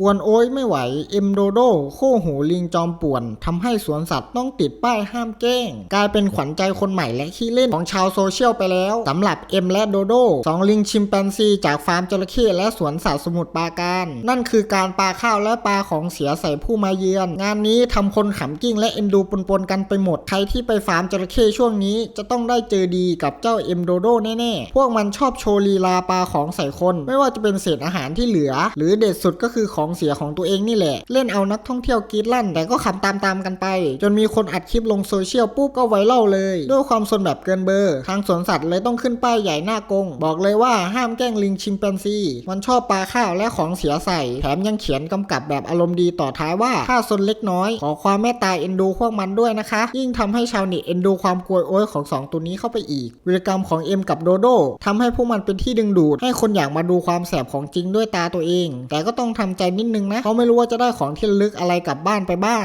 กวนโอ้ยไม่ไหว เอ็มโดโดโค่หูลิงจอมป่วนทำให้สวนสัตว์ต้องติดป้ายห้ามแกล้ง กลายเป็นขวัญใจคนใหม่และขี้เล่นของชาวโซเชียลไปแล้วสำหรับเอ็มและโดโดสองลิงชิมแปนซีจากฟาร์มจระเข้และสวนสัตว์สมุทรปราการ นั่นคือการปาข้าวและปาของเสียใส่ผู้มาเยือน งานนี้ทำคนขำกิ้งและเอ็นดูปนๆกันไปหมด ใครที่ไปฟาร์มจระเข้ช่วงนี้ จะต้องได้เจอดีกับเจ้าเอ็มโดโดแน่ๆ พวกมันชอบโชว์ลีลาปาของใส่คน ไม่ว่าจะเป็นเศษอาหารที่เหลือ หรือเด็ดสุดก็คือของของเสียของตัวเองนี่แหละ เล่นเอานักท่องเที่ยวกรีดลั่น แต่ก็ขำตามๆกันไป จนมีคนอัดคลิปลงโซเชียลปุ๊บก็ไวรัลเลย ด้วยความสนแบบเกินเบอร์ ทางสวนสัตว์เลยต้องขึ้นป้ายใหญ่หน้ากง บอกเลยว่าห้ามแกล้งลิงชิมแปนซีมันชอบปลาข้าวและของเสียใส่ แถมยังเขียนกำกับแบบอารมณ์ดีต่อท้ายว่าถ้าสนเล็กน้อยขอความเมตตาเอ็นดูพวกมันด้วยนะคะ ยิ่งทำให้ชาวเน็ตเอ็นดูความกลัวโอ้ยของสองตัวนี้เข้าไปอีกวิรกรรมของเอ็มกับโดโดทำให้พวกมันเป็นที่ดึงดูด ให้คนอยากมาดูความแสบของจริงด้วยตาตัวเอง แต่ก็ต้องทำใจนิดนึงนะเขาไม่รู้ว่าจะได้ของที่ลึกอะไรกลับบ้านไปบ้าง